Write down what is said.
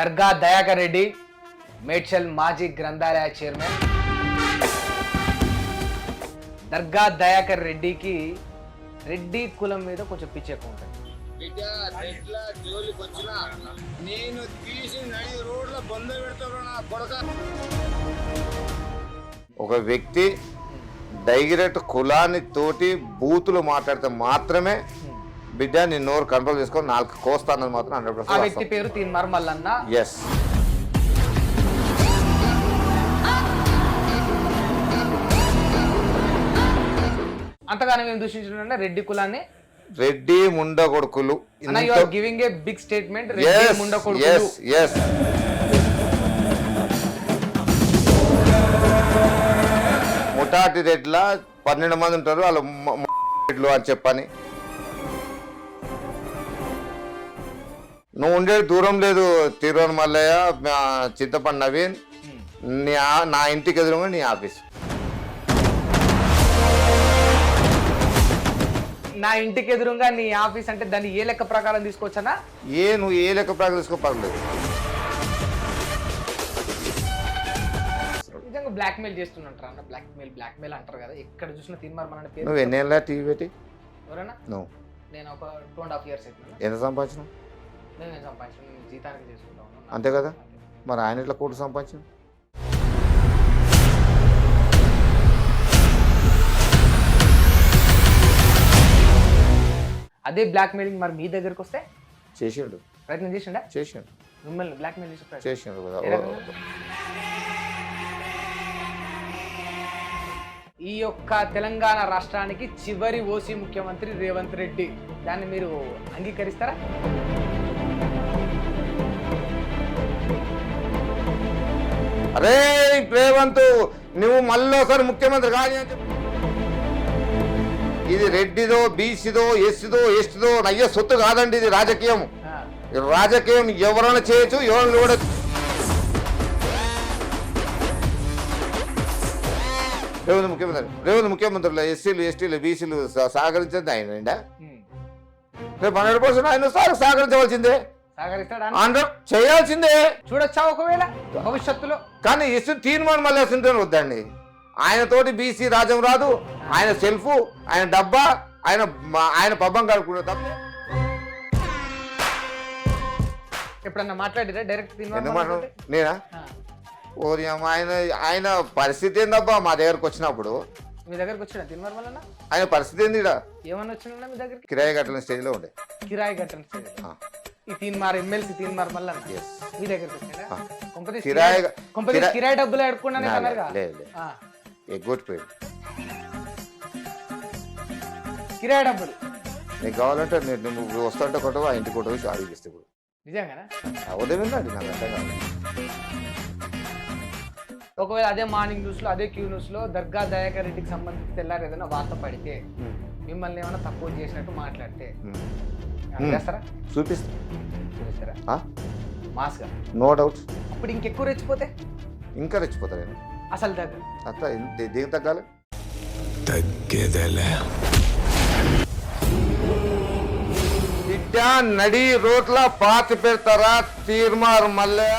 దర్గా దయాకర్ రెడ్డి మేడ్చల్ మాజీ గ్రంథాలయ చైర్మన్. దర్గా దయాకర్ రెడ్డికి రెడ్డి కులం మీద కొంచెం పిచ్చి ఎక్కువ ఉంటుంది. బిడ్డ రెడ్ల జోలికి వచ్చిన నేను తీసి నడి రోడ్ల బొంద పెడతాడు నా కొడక. ఒక వ్యక్తి డైరెక్ట్ కులాన్ని తోటి బూతులు మాట్లాడితే మాత్రమే బిడ్డ నీ నోరు కంట్రోల్ చేసుకొని నాలుగు కోస్తానని మాత్రం హండ్రెడ్ ఆ వ్యక్తి పేరు తీన్మార్ మల్లన్న ఎస్ అంతగానో మేము దూషించిన రెడ్డి కులాన్ని? రెడ్డి ముండ కొడుకులు. అన్న you are giving a big statement Reddy ముండ కొడుకులు. ఎస్ ముఠాటి రెడ్ల పన్నెండు మంది ఉంటారు వాళ్ళు మ- మ- రెడ్లు అని చెప్పని. నువ్వు ఉండేది దూరం లేదు తిరువన్ మల్లయ్య చింతపండు నవీన్ నీ నా ఇంటికి ఎదురుగా నీ ఆఫీస్. నా ఇంటికి ఎదురుగా నీ ఆఫీస్ అంటే దాన్ని ఏ లెక్క ప్రకారం తీసుకోవచ్చనా ఏ నువ్వు ఏ లెక్క ప్రకారం తీసుకో పర్లేదు నిజంగా బ్లాక్ మెయిల్ చేస్తున్నట్టు అన్న బ్లాక్ మెయిల్ బ్లాక్ మెయిల్ అంటారు కదా ఎక్కడ చూసినా తీన్మార్ మన పేరు నువ్వు ఎన్నేళ్ళ టీవీ పెట్టి? ఎవరైనా నువ్వు. నేను ఒక టూ అండ్ హాఫ్ ఇయర్స్ ఎంత సంపాదించినావు? నేను సంపాదించిన జీతానికి అంతే కదా? మరి ఆయన ఇట్లా కోటి సంపాదించిన అదే బ్లాక్ మెయిలింగ్ మరి మీ దగ్గరికి వస్తే చేసిండు. ప్రయత్నం చేసిండా? చేసిండు. మిమ్మల్ని బ్లాక్ మెయిల్ చేసే చేసిండు కదా? ఈ యొక్క తెలంగాణ రాష్ట్రానికి చివరి ఓసీ ముఖ్యమంత్రి రేవంత్ రెడ్డి. దాన్ని మీరు అంగీకరిస్తారా? అరే రేవంత్ నువ్వు మళ్ళీ ఒకసారి ముఖ్యమంత్రి కాదు అని చెప్పు. ఇది రెడ్డిదో బీసీదో ఎస్సీదో ఎస్టీదో నయ్య సొత్తు కాదండి ఇది రాజకీయం రాజకీయం ఎవరైనా చేయొచ్చు ఎవరైనా కూడా రేవంత్ ముఖ్యమంత్రి రేవంత్ ముఖ్యమంత్రులు ఎస్సీలు ఎస్టీలు బీసీలు సహకరించండి ఆయన. రేపు హండ్రెడ్ పర్సెంట్ ఆయన సార్ సహకరించవలసిందే సహకరిస్తాడా చేయాల్సిందే. చూడొచ్చా ఒకవేళ? భవిష్యత్తులో? కానీ ఇసు తీర్మానం మళ్ళీ వేస్తుంటే వద్దండి. ఆయన తోటి బీసీ రాజ్యం రాదు ఆయన సెల్ఫ్ ఆయన డబ్బా ఆయన ఆయన పబ్బం కడుకునే తప్ప. ఎప్పుడన్నా మాట్లాడిరా? డైరెక్ట్ నేనా? ఓరి ఆయన ఆయన పరిస్థితి ఏందబ్బా మా దగ్గరకు వచ్చినప్పుడు? మీ దగ్గరకు వచ్చిన? తిన్మార్ వలన ఆయన పరిస్థితి ఏంది ఏమన్నా వచ్చినా మీ దగ్గరికి? కిరాయి కట్టలేని స్టేజ్లో ఉండే. కిరాయి కట్టండి సార్. ఈ తీన్మార్ ఎమ్మెల్సీ తీన్మార్ మళ్ళీ Yes. మీ ఆ. కొంపతీసి కిరాయి కిరాయి డబ్బులు అడుక్కున్నానే లేదు, ఎగ్గొట్టిపోయింది కిరాయి డబ్బులు. నీకు కావాలంటే నేను నువ్వు వస్తుంటే కొట్టవు ఆ ఇంటికి కొట్టవు షాడీ ఇస్తే ఇప్పుడు నిజంగానా? ఉదయం నాకు అర్థం కాదు ఒకవేళ అదే మార్నింగ్ న్యూస్లో అదే క్యూ న్యూస్లో దర్గా దయాకర్ రెడ్డికి సంబంధించి తెల్లారు ఏదైనా వార్త పడితే మిమ్మల్ని ఏమైనా తక్కువ చేసినట్టు మాట్లాడితే. చేస్తారా? చూపిస్తా. చూపిస్తారా? ఆ? మాస్గా నో డౌట్ అప్పుడు ఇంకెక్కువ రెచ్చిపోతే? ఇంకా రెచ్చిపోతా నేను. అసలు దగ్గర అట్లా దేనికి తగ్గాలి? తగ్గేదేలే. నడి రోడ్ల పాతి పెడతారా? తీర్మార్ మల్లె